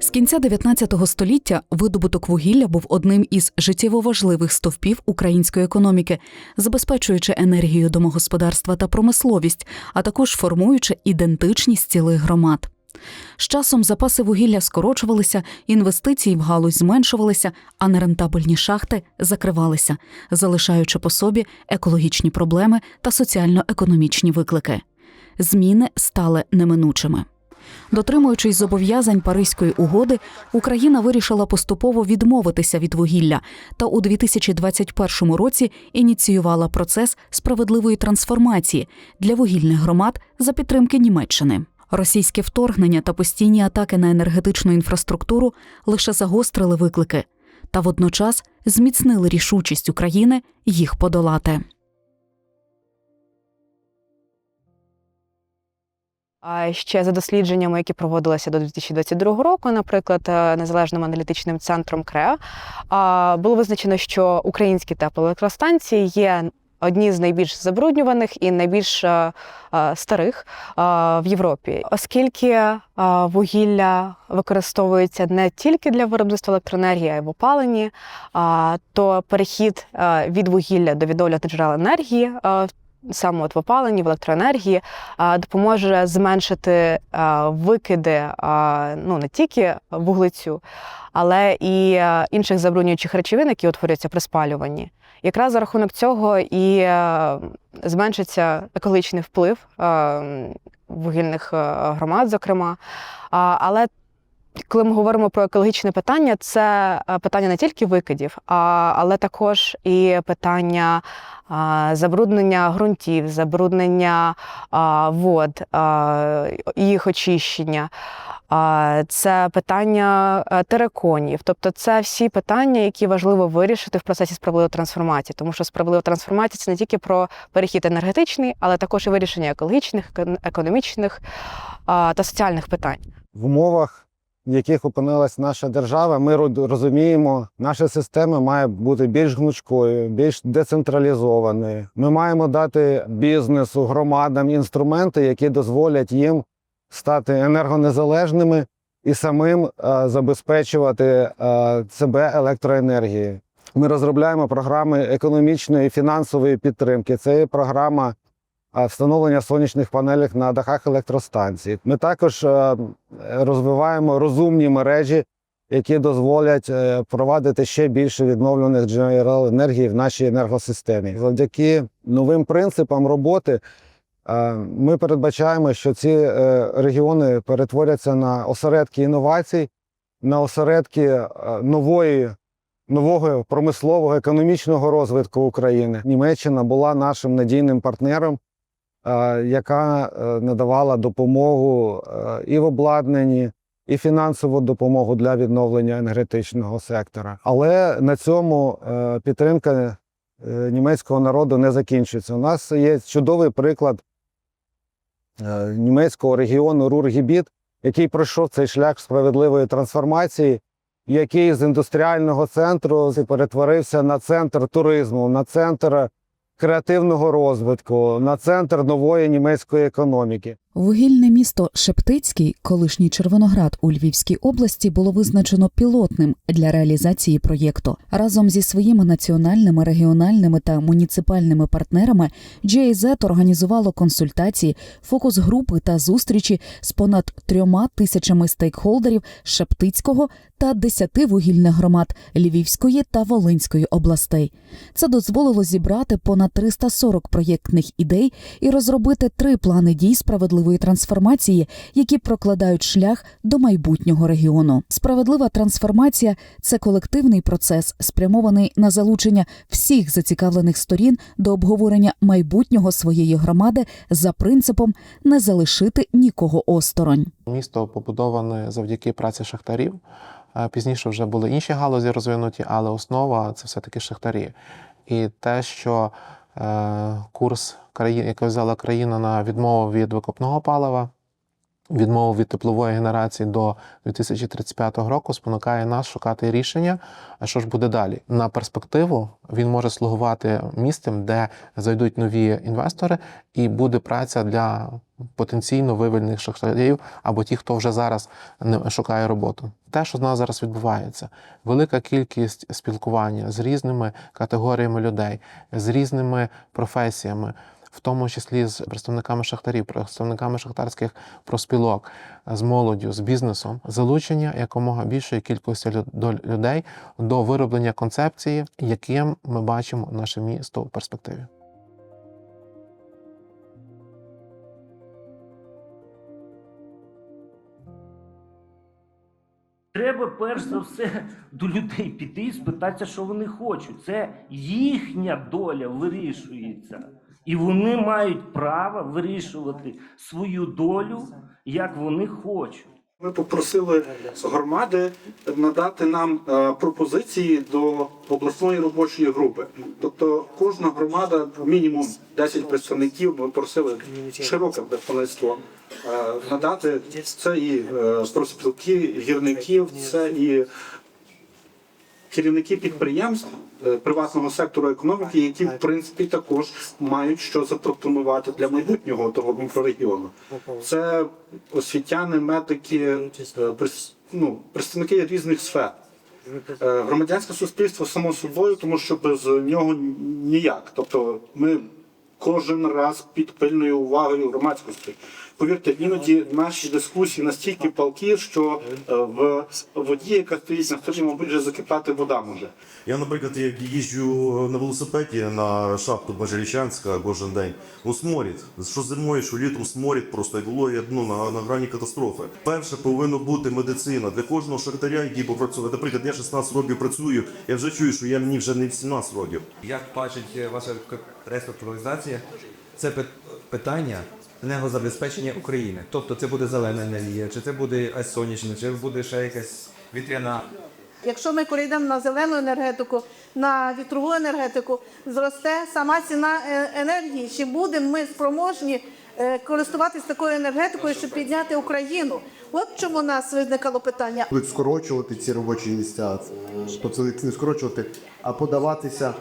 З кінця 19 століття видобуток вугілля був одним із життєво важливих стовпів української економіки, забезпечуючи енергію домогосподарства та промисловість, а також формуючи ідентичність цілих громад. З часом запаси вугілля скорочувалися, інвестиції в галузь зменшувалися, а нерентабельні шахти закривалися, залишаючи по собі екологічні проблеми та соціально-економічні виклики. Зміни стали неминучими. Дотримуючись зобов'язань Паризької угоди, Україна вирішила поступово відмовитися від вугілля та у 2021 році ініціювала процес справедливої трансформації для вугільних громад за підтримки Німеччини. Російське вторгнення та постійні атаки на енергетичну інфраструктуру лише загострили виклики та водночас зміцнили рішучість України їх подолати. А ще за дослідженнями, які проводилися до 2022 року, наприклад, е, незалежним аналітичним центром КРЕА, було визначено, що українські теплоелектростанції є одні з найбільш забруднюваних і найбільш е, е, старих е, в Європі, оскільки е, вугілля використовується не тільки для виробництва електроенергії, а й в опаленні, то перехід е, від вугілля до відновлюваних джерел енергії. Саме от в опаленні, в електроенергії допоможе зменшити викиди ну не тільки вуглецю, але і інших забруднюючих речовин, які утворюються при спалюванні. Якраз за рахунок цього і зменшиться екологічний вплив вугільних громад, зокрема. Але коли ми говоримо про екологічне питання, це е, питання не тільки викидів, а, але також і питання а, забруднення ґрунтів, забруднення а, вод, а, їх очищення. Це питання е, териконів, тобто це всі питання, які важливо вирішити в процесі справедливої трансформації, тому що справедлива трансформація це не тільки про перехід енергетичний, але також і вирішення екологічних, екон- економічних та соціальних питань. в умовах, в яких опинилась наша держава, ми ро- розуміємо, наша система має бути більш гнучкою, більш децентралізованою. Ми маємо дати бізнесу, громадам інструменти, які дозволять їм стати енергонезалежними і самим е, забезпечувати е, себе електроенергією. Ми розробляємо програми економічної і фінансової підтримки. Це є програма встановлення сонячних панелей на дахах електростанцій. Ми також е, розвиваємо розумні мережі, які дозволять е, провадити ще більше відновлених джерел енергії в нашій енергосистемі. Завдяки новим принципам роботи е, ми передбачаємо, що ці регіони перетворяться на осередки інновацій, на осередки нової нового промислового економічного розвитку України. Німеччина була нашим надійним партнером, яка е, надавала допомогу е, і в обладнанні, і фінансову допомогу для відновлення енергетичного сектора. Але на цьому е, підтримка е, німецького народу не закінчується. У нас є чудовий приклад е, німецького регіону Рургібіт, який пройшов цей шлях справедливої трансформації який з індустріального центру перетворився на центр туризму, на центр креативного розвитку, на центр нової німецької економіки. Вугільне місто Шептицький, колишній Червоноград у Львівській області, було визначено пілотним для реалізації проєкту. Разом зі своїми національними, регіональними та муніципальними партнерами GIZ організувало консультації, фокус-групи та зустрічі з понад трьома тисячами стейкхолдерів Шептицького та десяти вугільних громад Львівської та Волинської областей. Це дозволило зібрати понад 340 проєктних ідей і розробити три плани дій справедливої трансформації, які прокладають шлях до майбутнього регіону. Справедлива трансформація це колективний процес, спрямований на залучення всіх зацікавлених сторін до обговорення майбутнього своєї громади за принципом не залишити нікого осторонь. Місто побудоване завдяки праці шахтарів. Е, Пізніше вже були інші галузі розвинуті, але основа це все-таки шахтарі. І те, що курс країни, який взяла країна на відмову від викопного палива, відмову від теплової генерації до 2035 року спонукає нас шукати рішення, що ж буде далі. На перспективу він може слугувати місцем, де зайдуть нові інвестори, і буде праця для потенційно вивільних шахтарів або ті, хто вже зараз не шукає роботу. Те, що в нас зараз відбувається, велика кількість спілкування з різними категоріями людей, з різними професіями в тому числі з представниками шахтарів, представниками шахтарських профспілок, з молоддю, з бізнесом, залучення якомога більшої кількості людей до вироблення концепції, яким ми бачимо наше місто в перспективі. Треба перш за все до людей піти і спитатися, що вони хочуть. Це їхня доля вирішується. І вони мають право вирішувати свою долю, як вони хочуть. Ми попросили громади надати нам е, пропозиції до обласної робочої групи. Тобто кожна громада мінімум 10 представників. Ми просили широке представництво е, надати. Це і е, профспілки гірників, це і керівники підприємств е, приватного сектору економіки, які в принципі також мають що запропонувати для майбутнього того мікрорегіону. Це освітяни, медики, е, ну, представники різних сфер. Е, Громадянське суспільство само собою, тому що без нього ніяк. Тобто ми кожен раз під пильною увагою громадськості. Повірте, іноді наші дискусії настільки палкі, що е, в воді, яка стоїть на столі, мабуть, вже закипати вода може. Я, наприклад, як їжджу на велосипеді на шахту Бажелічанська кожен день. Ну, сморід. Що зимою, що літом сморід просто і було я, ну, на, на грані катастрофи. Перше повинно бути медицина для кожного шахтаря, який попрацює. Наприклад, я 16 років працюю, я вже чую, що я мені вже не 18 років. Як бачить е, ваша реструктуризація, це питання енергозабезпечення України. Тобто це буде зелена енергія, чи це буде а, сонячна, чи буде ще якась вітряна. Якщо ми перейдемо на зелену енергетику, на вітрову енергетику, зросте сама ціна е, енергії. Чи будемо ми спроможні е, користуватись такою енергетикою, щоб підняти Україну? От чому у нас виникало питання. будуть скорочувати ці робочі місця, тобто не скорочувати, а подаватися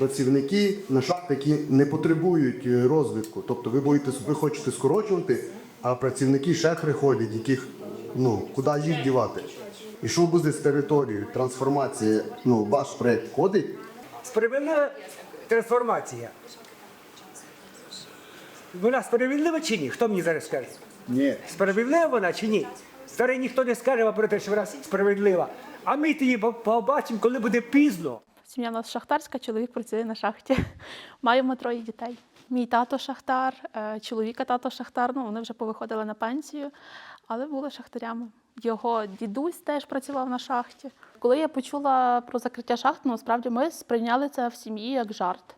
працівники на шахти, які не потребують е, розвитку. Тобто ви боїтесь, ви хочете скорочувати, а працівники ще приходять, яких ну куди їх дівати? І що буде з територією? Трансформація, ну ваш проект входить. Справедлива трансформація. Вона справедлива чи ні? Хто мені зараз скаже? Ні. Справедлива вона чи ні? Зараз ніхто не скаже вам про те, що вона справедлива. А ми її побачимо, коли буде пізно. Сім'я у нас шахтарська, чоловік працює на шахті. Маємо троє дітей. Мій тато шахтар, е, чоловіка тато шахтар. Ну вони вже повиходили на пенсію, але були шахтарями. Його дідусь теж працював на шахті. Коли я почула про закриття шахт, ну справді ми сприйняли це в сім'ї як жарт.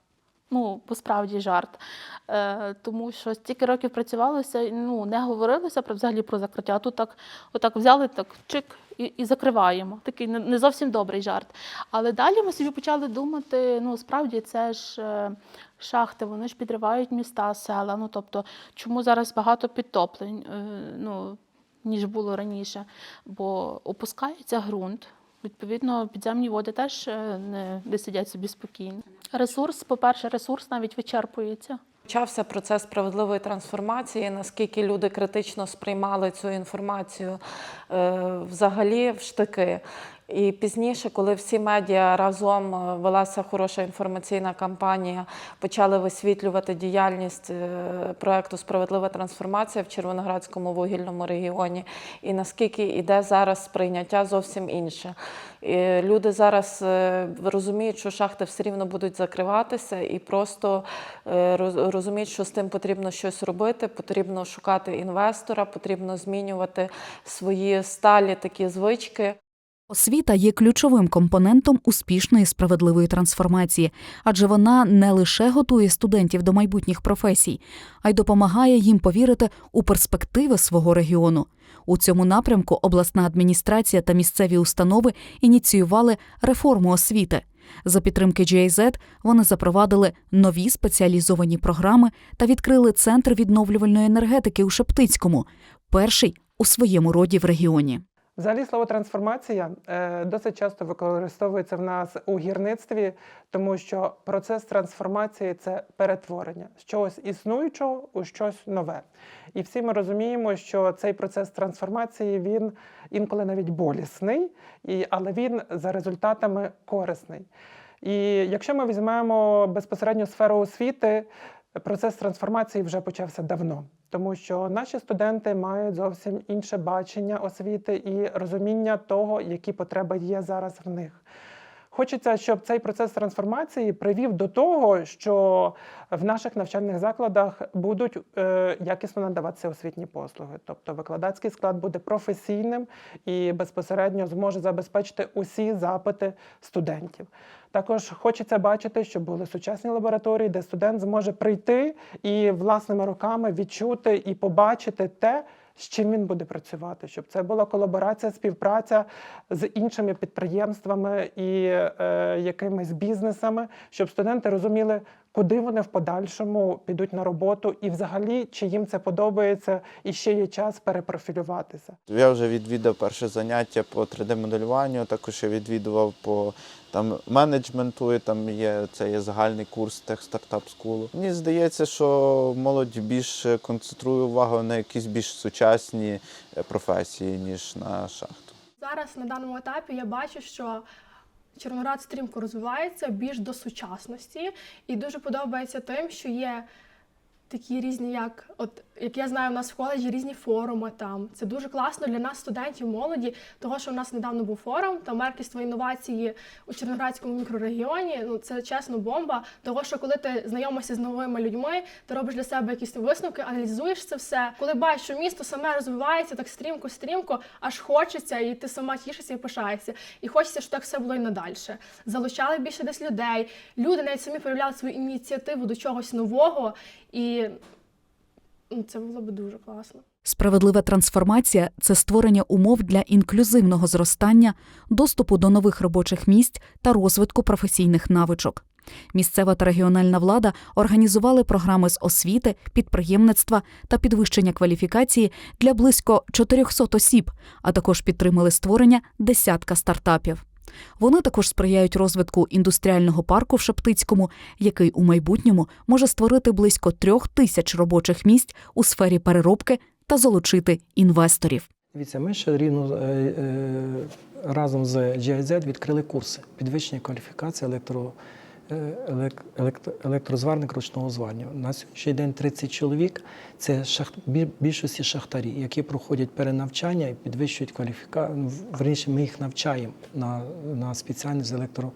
Ну, по справді жарт. Е, тому що стільки років працювалося, ну не говорилося про взагалі про закриття. А тут так, отак взяли, так чик і, і закриваємо. Такий не, не зовсім добрий жарт. Але далі ми собі почали думати: ну справді це ж е, шахти, вони ж підривають міста, села. Ну тобто, чому зараз багато підтоплень, е, ну ніж було раніше? Бо опускається ґрунт. Відповідно, підземні води теж е, не, не сидять собі спокійно. Ресурс, по-перше, ресурс навіть вичерпується. Почався процес справедливої трансформації, наскільки люди критично сприймали цю інформацію е, взагалі в штики. І пізніше, коли всі медіа разом е, велася хороша інформаційна кампанія, почали висвітлювати діяльність е, проекту Справедлива трансформація в Червоноградському вугільному регіоні, і наскільки іде зараз сприйняття зовсім інше. І люди зараз е, розуміють, що шахти все рівно будуть закриватися, і просто розуміють, що з тим потрібно щось робити, потрібно шукати інвестора, потрібно змінювати свої сталі такі звички. Освіта є ключовим компонентом успішної справедливої трансформації, адже вона не лише готує студентів до майбутніх професій, а й допомагає їм повірити у перспективи свого регіону. У цьому напрямку обласна адміністрація та місцеві установи ініціювали реформу освіти. За підтримки GIZ вони запровадили нові спеціалізовані програми та відкрили центр відновлювальної енергетики у Шептицькому, перший у своєму роді в регіоні. Взагалі слово трансформація е, досить часто використовується в нас у гірництві, тому що процес трансформації це перетворення з чогось існуючого у щось нове. І всі ми розуміємо, що цей процес трансформації він інколи навіть болісний, але він за результатами корисний. І якщо ми візьмемо безпосередньо сферу освіти, процес трансформації вже почався давно, тому що наші студенти мають зовсім інше бачення освіти і розуміння того, які потреби є зараз в них. Хочеться, щоб цей процес трансформації привів до того, що в наших навчальних закладах будуть е, якісно надаватися освітні послуги. Тобто викладацький склад буде професійним і безпосередньо зможе забезпечити усі запити студентів. Також хочеться бачити, щоб були сучасні лабораторії, де студент зможе прийти і власними руками відчути і побачити те, з чим він буде працювати, щоб це була колаборація, співпраця з іншими підприємствами і е, якимись бізнесами, щоб студенти розуміли, куди вони в подальшому підуть на роботу, і взагалі чи їм це подобається, і ще є час перепрофілюватися. Я вже відвідав перше заняття по 3D-моделюванню, також я відвідував по там менеджменту, і там є це є загальний курс Tech Startup School. Мені здається, що молодь більш концентрує увагу на якісь більш сучасні е, професії, ніж на шахту. Зараз на даному етапі я бачу, що Чорноград стрімко розвивається більш до сучасності, і дуже подобається тим, що є такі різні, як от як я знаю, у нас в коледжі різні форуми там. Це дуже класно для нас, студентів, молоді, того, що у нас недавно був форум, там меркельство інновації у Чорноградському мікрорегіоні. Ну це чесно бомба. Того, що коли ти знайомишся з новими людьми, ти робиш для себе якісь висновки, аналізуєш це все. Коли бачиш, що місто саме розвивається так стрімко, стрімко, аж хочеться, і ти сама тішишся і пишаєшся. І хочеться, щоб так все було і надальше. Залучали більше десь людей. Люди навіть самі проявляли свою ініціативу до чогось нового, і ну, це було б дуже класно. Справедлива трансформація це створення умов для інклюзивного зростання, доступу до нових робочих місць та розвитку професійних навичок. Місцева та регіональна влада організували програми з освіти, підприємництва та підвищення кваліфікації для близько 400 осіб, а також підтримали створення десятка стартапів. Вони також сприяють розвитку індустріального парку в Шептицькому, який у майбутньому може створити близько трьох тисяч робочих місць у сфері переробки та залучити інвесторів. Дивіться, ми ще рівно е, е, разом з GIZ відкрили курси підвищення кваліфікації електро, елек, електро, електрозварник ручного зварня. На сьогоднішній день 30 чоловік це шахт, більшості шахтарі, які проходять перенавчання і підвищують кваліфікацію. Верніше, ми їх навчаємо на, на спеціальність електро,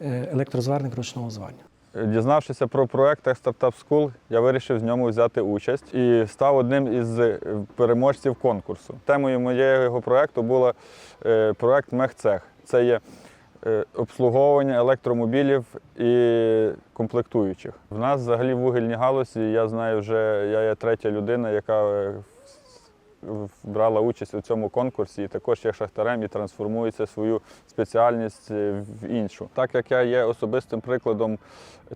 е, електрозварник ручного зварня. Дізнавшися про проект Startup School, я вирішив в ньому взяти участь і став одним із е, переможців конкурсу. Темою моєго проекту був проект Мехцех. Це є е, обслуговування електромобілів і комплектуючих. В нас взагалі в вугільній галузі, я знаю, вже я є третя людина, яка е, брала участь у цьому конкурсі і також є шахтарем і трансформується свою спеціальність е, в іншу. Так як я є особистим прикладом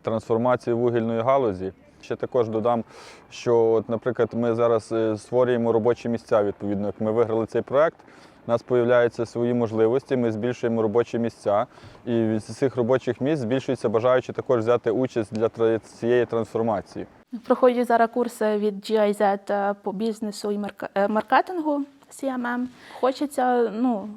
трансформації вугільної галузі, ще також додам, що, от, наприклад, ми зараз е, створюємо робочі місця. Відповідно, як ми виграли цей проект. Нас з'являються свої можливості, ми збільшуємо робочі місця, і з цих робочих місць збільшується бажаючи також взяти участь для цієї трансформації. Проходять зараз курси від GIZ е, по бізнесу і е, маркетингу CMM. Хочеться ну,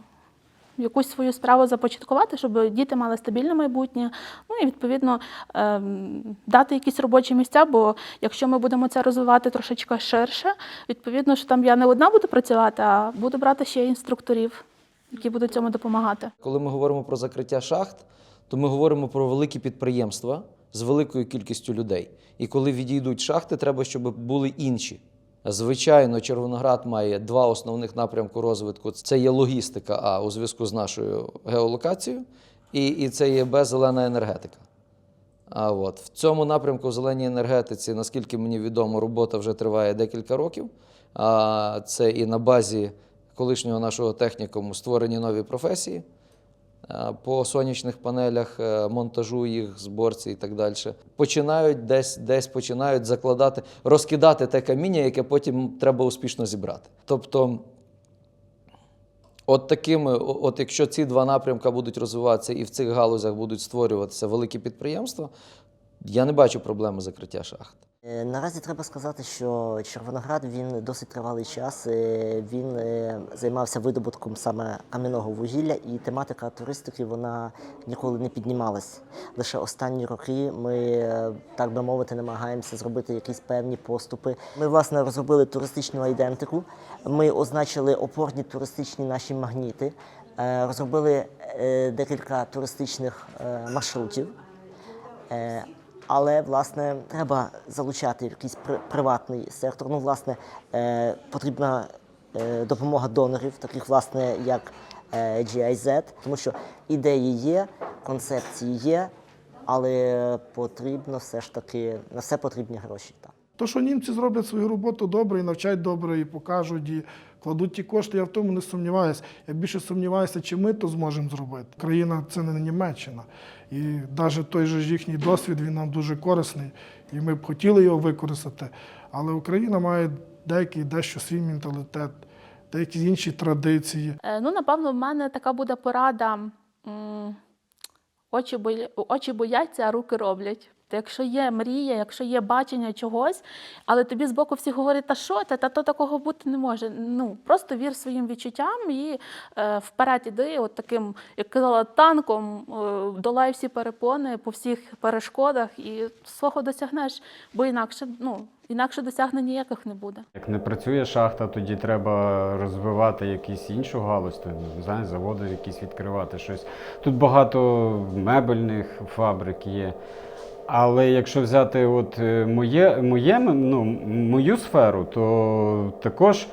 якусь свою справу започаткувати, щоб діти мали стабільне майбутнє. Ну і відповідно ем, дати якісь робочі місця, бо якщо ми будемо це розвивати трошечки ширше, відповідно, що там я не одна буду працювати, а буду брати ще інструкторів, які будуть цьому допомагати. Коли ми говоримо про закриття шахт, то ми говоримо про великі підприємства з великою кількістю людей. І коли відійдуть шахти, треба, щоб були інші. Звичайно, Червоноград має два основних напрямку розвитку: це є логістика, а у зв'язку з нашою геолокацією, і, і це є Б зелена енергетика. А от в цьому напрямку в зеленій енергетиці, наскільки мені відомо, робота вже триває декілька років. А це і на базі колишнього нашого технікуму створені нові професії. Е, по сонячних панелях, е, монтажу їх, зборці і так далі. Починають десь, десь починають закладати, розкидати те каміння, яке потім треба успішно зібрати. Тобто, от такими, от якщо ці два напрямки будуть розвиватися і в цих галузях будуть створюватися великі підприємства, я не бачу проблеми закриття шахт. Е, Наразі треба сказати, що Червоноград він досить тривалий час. е, Він е, займався видобутком саме кам'яного вугілля, і тематика туристики вона ніколи не піднімалась. Лише останні роки ми, так би мовити, намагаємося зробити якісь певні поступи. Ми власне розробили туристичну айдентику. Ми означили опорні туристичні наші магніти, розробили декілька туристичних маршрутів. Але власне треба залучати якийсь приватний сектор. Ну, власне, е, потрібна е, допомога донорів, таких власне як е, GIZ, тому що ідеї є, концепції є, але потрібно все ж таки на все потрібні гроші. То, що німці зроблять свою роботу добре і навчать добре, і покажуть, і кладуть ті кошти, я в тому не сумніваюся. Я більше сумніваюся, чи ми то зможемо зробити. Країна це не Німеччина. І навіть той же їхній досвід він нам дуже корисний, і ми б хотіли його використати. Але Україна має деякий дещо свій менталітет, деякі інші традиції. Е, Ну, напевно, в мене така буде порада. очі бояться, а руки роблять. Та якщо є мрія, якщо є бачення чогось, але тобі з боку всі говорять, та що ти, та то такого бути не може. Ну просто вір своїм відчуттям і е, вперед іди, от таким, як казала, танком, е, долай всі перепони по всіх перешкодах і свого досягнеш, бо інакше, ну, інакше досягнень ніяких не буде. Як не працює шахта, тоді треба розвивати якусь іншу галузь, то, знаю, заводи якісь відкривати щось. Тут багато мебельних фабрик є. Але якщо взяти от е, моє, моє, ну, мою сферу, то також,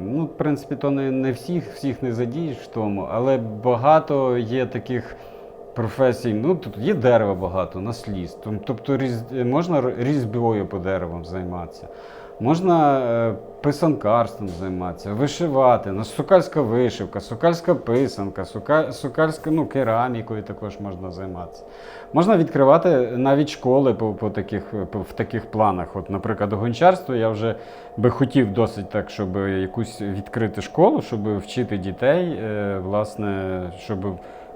ну, в принципі, то не, не всіх, всіх не задієш в тому, але багато є таких професій. Ну, тут є дерева багато, насліз. Тобто різ, можна різьбою по деревам займатися. Можна е, писанкарством займатися, вишивати, ну, сукальська вишивка, сукальська писанка, сука, сукальська ну, керамікою також можна займатися. Можна відкривати навіть школи по, по таких, по, в таких планах. От, наприклад, гончарство я вже би хотів досить так, щоб якусь відкрити школу, щоб вчити дітей, е, власне, щоб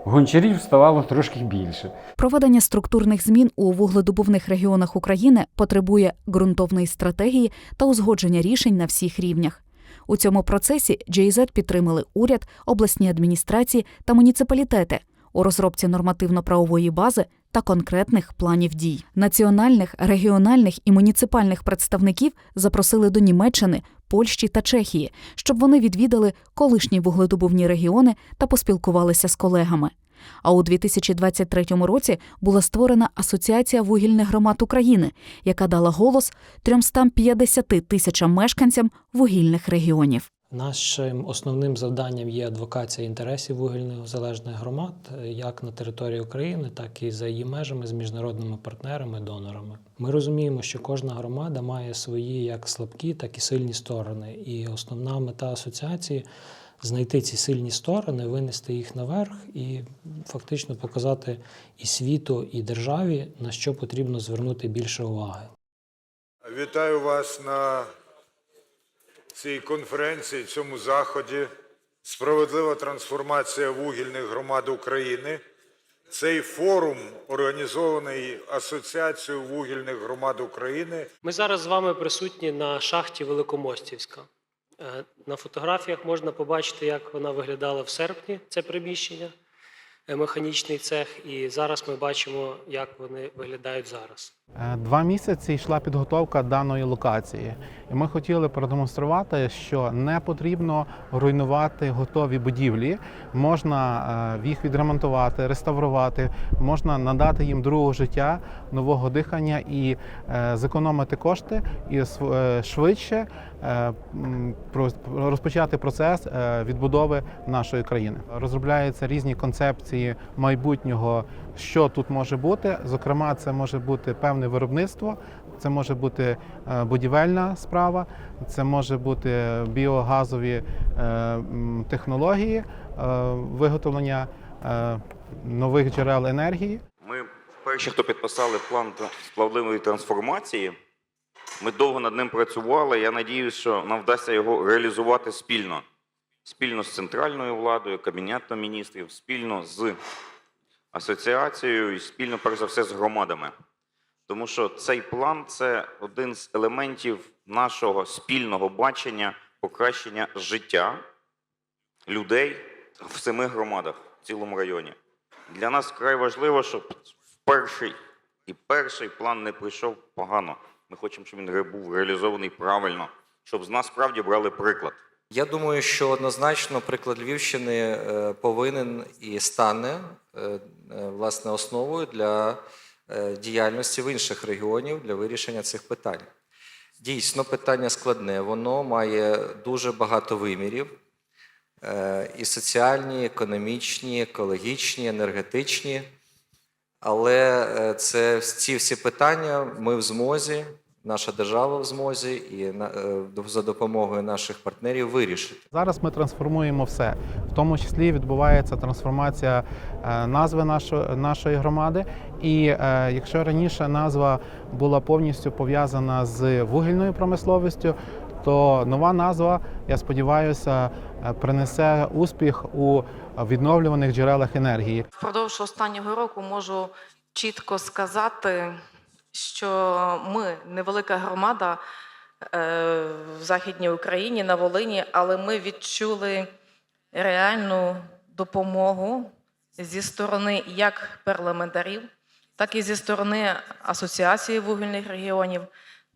гончарів ставало трошки більше. Проведення структурних змін у вугледобувних регіонах України потребує ґрунтовної стратегії та узгодження рішень на всіх рівнях. У цьому процесі GIZ підтримали уряд, обласні адміністрації та муніципалітети у розробці нормативно-правової бази та конкретних планів дій. Національних, регіональних і муніципальних представників запросили до Німеччини, Польщі та Чехії, щоб вони відвідали колишні вугледобувні регіони та поспілкувалися з колегами. А у 2023 році була створена Асоціація вугільних громад України, яка дала голос 350 тисячам мешканцям вугільних регіонів. Нашим основним завданням є адвокація інтересів вугільних залежних громад, е, як на території України, так і за її межами з міжнародними партнерами, донорами. Ми розуміємо, що кожна громада має свої як слабкі, так і сильні сторони. І основна мета асоціації знайти ці сильні сторони, винести їх наверх і фактично показати і світу, і державі, на що потрібно звернути більше уваги. Вітаю вас на цій конференції, цьому заході. Справедлива трансформація вугільних громад України. Цей форум організований Асоціацією вугільних громад України. Ми зараз з вами присутні на шахті Великомостівська. Е, На фотографіях можна побачити, як вона виглядала в серпні, це приміщення, е, механічний цех, і зараз ми бачимо, як вони виглядають зараз. Е, Два місяці йшла підготовка даної локації, і ми хотіли продемонструвати, що не потрібно руйнувати готові будівлі. Можна е, їх відремонтувати, реставрувати, можна надати їм другого життя, нового дихання і е, зекономити кошти і швидше розпочати процес відбудови нашої країни. Розробляються різні концепції майбутнього, що тут може бути. Зокрема, це може бути певне виробництво, це може бути е, будівельна справа, це може бути біогазові е, технології е, виготовлення нових джерел енергії. Ми перші, хто підписали план справедливої трансформації. Ми довго над ним працювали. Я надіюся, що нам вдасться його реалізувати спільно. Спільно з центральною владою, Кабінетом міністрів, спільно з асоціацією і спільно, перш за все, з громадами. Тому що цей план це один з елементів нашого спільного бачення покращення життя людей в семи громадах в цілому районі. Для нас вкрай важливо, щоб перший і перший план не прийшов погано. Ми хочемо, щоб він був реалізований правильно, щоб з нас справді брали приклад. Я думаю, що однозначно приклад Львівщини е, повинен і стане е, е, власне основою для діяльності в інших регіонів для вирішення цих питань. Дійсно, питання складне, воно має дуже багато вимірів. е, І соціальні, і економічні, екологічні, енергетичні. Але е, це ці всі питання ми в змозі, наша держава в змозі і на- е, за допомогою наших партнерів вирішити. Зараз ми трансформуємо все. В тому числі відбувається трансформація е, назви нашої, нашої громади. І е, якщо раніше назва була повністю пов'язана з вугільною промисловістю, то нова назва, я сподіваюся, принесе успіх у відновлюваних джерелах енергії. Впродовж останнього року можу чітко сказати, що ми невелика громада е, в Західній Україні, на Волині, але ми відчули реальну допомогу зі сторони як парламентарів, так і зі сторони Асоціації вугільних регіонів,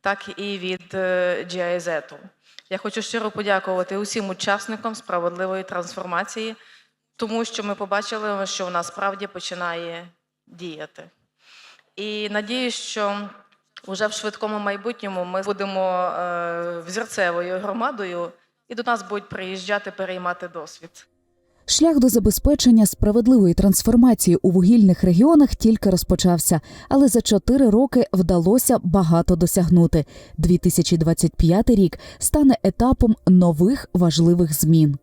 так і від е, GIZ. Я хочу щиро подякувати усім учасникам справедливої трансформації, тому що ми побачили, що вона справді починає діяти. І надіюсь, що вже в швидкому майбутньому ми будемо е, взірцевою громадою, і до нас будуть приїжджати переймати досвід. Шлях до забезпечення справедливої трансформації у вугільних регіонах тільки розпочався, але за чотири роки вдалося багато досягнути. 2025 рік стане етапом нових важливих змін.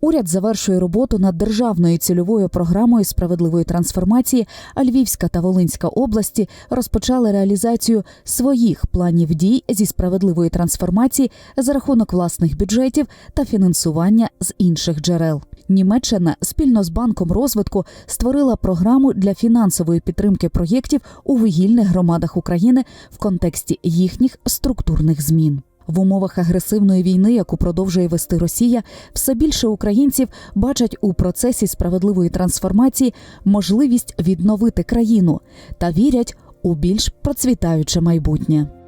Уряд завершує роботу над державною цільовою програмою справедливої трансформації, а Львівська та Волинська області розпочали реалізацію своїх планів дій зі справедливої трансформації за рахунок власних бюджетів та фінансування з інших джерел. Німеччина спільно з банком розвитку створила програму для фінансової підтримки проєктів у вугільних громадах України в контексті їхніх структурних змін. В умовах агресивної війни, яку продовжує вести Росія, все більше українців бачать у процесі справедливої трансформації можливість відновити країну та вірять у більш процвітаюче майбутнє.